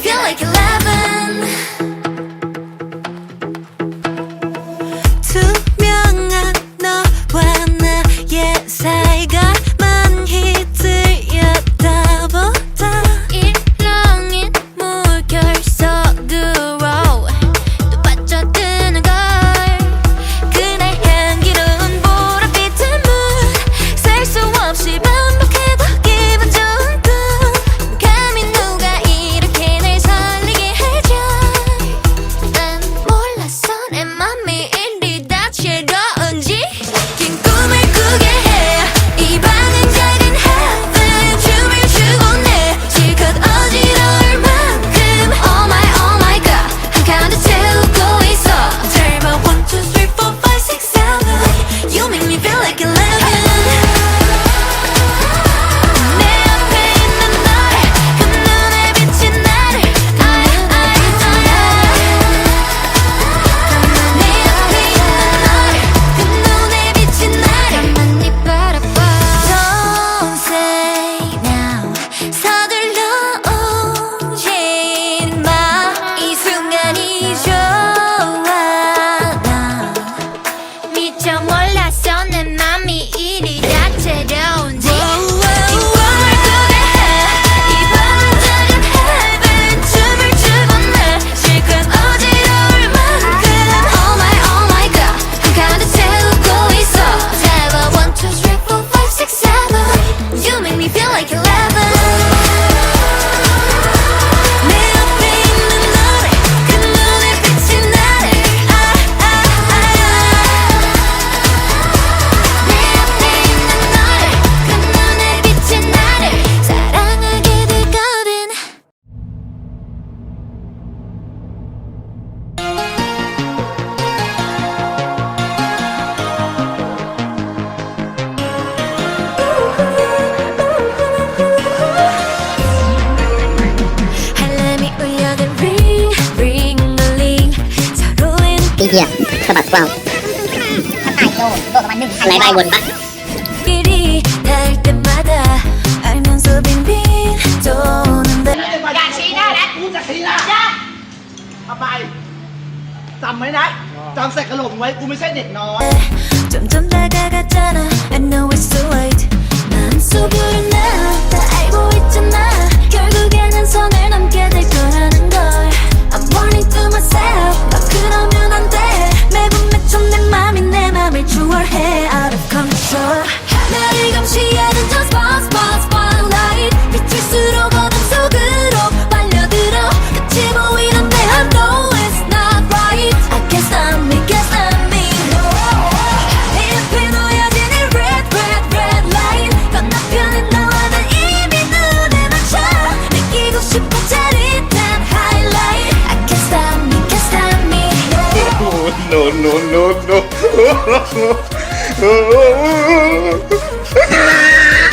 feel like เหี้ยสะบัดกล้าว ถ้าตายโดดโดดประมาณหนึ่งพัน ไหลไปวนปะ 길이 닿을 때마다 알면서 빙빙 도는데 อย่าชี้หน้านะกูจะชี้หน้าเอาไปจำไว้นะจำใส่กระโหลกไว้กูไม่ใช่เด็กน้อย 점 no, no, no, no.